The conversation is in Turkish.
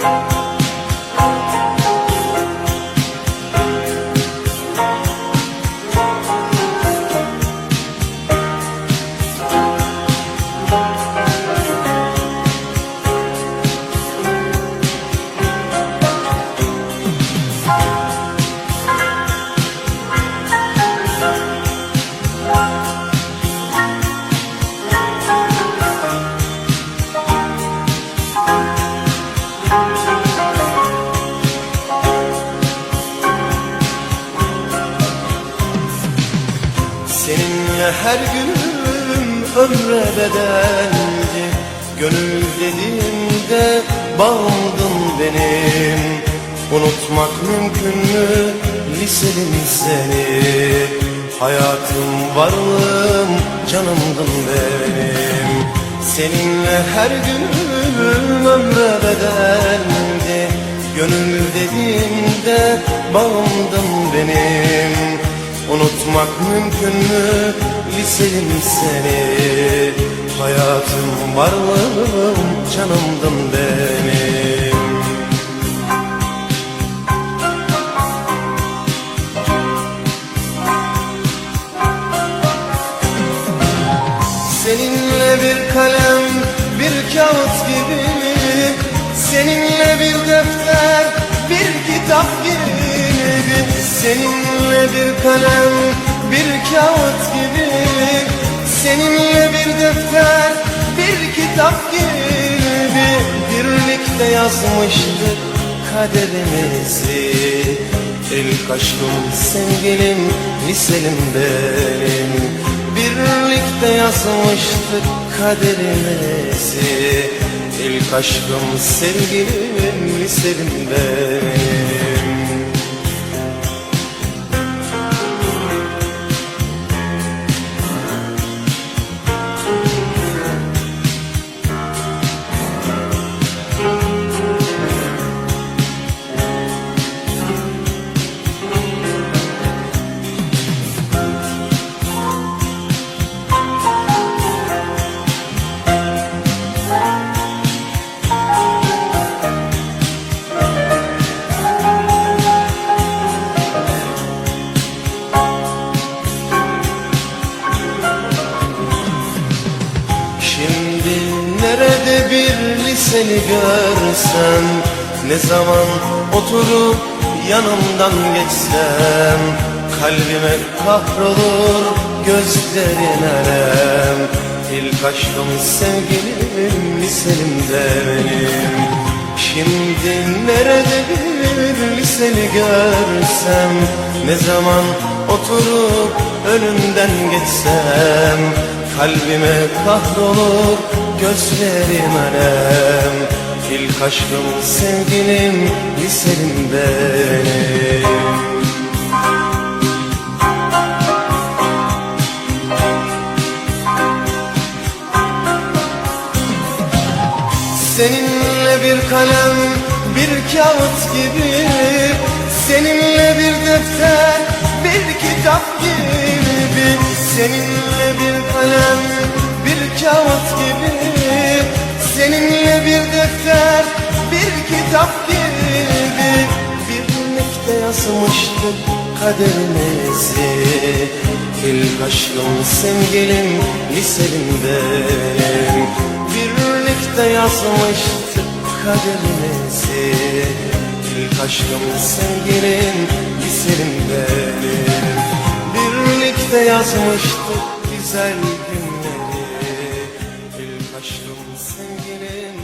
Seninle her günüm ömre bedeldi Gönül dediğimde bağımdın benim. Unutmak mümkün mü? Liselim seni. Hayatım varlığım canımdın benim. Seninle her günüm ömre bedeldi Gönül dediğimde bağımdın benim Unutmak mümkün mü? Liselim seni. Hayatım varlığım canımdın benim. Seninle bir kalem bir kağıt gibi. Seninle bir defter bir kitap gibi Seninle bir kalem bir kağıt gibi. Seninle bir defter bir kitap gibi. Birlikte yazmıştık kaderimizi. İlk aşkım sevgilim liselim benim. Birlikte yazmıştık kaderimizi. İlk aşkım sevgilim liselim benim liseli görsem Ne zaman oturup yanımdan geçsem Kalbime kahrolur gözlerin alem. İlk aşkım sevgilim liselimde benim. Şimdi nerede bir liseli görsem Ne zaman oturup önünden geçsem Kalbime kahrolur gözlerim alem İlk aşkım sevgilim liselim benim. Seninle bir kalem bir kağıt gibi. Seninle bir defter bir kitap gibi. Seninle bir gibi Birlikte yazmıştık kaderimizi. İlk aşkım sevgilim liselimden Birlikte yazmıştık kaderimizi. İlk aşkım sevgilim liselimden Birlikte yazmıştık güzel günleri. İlk aşkım sevgilim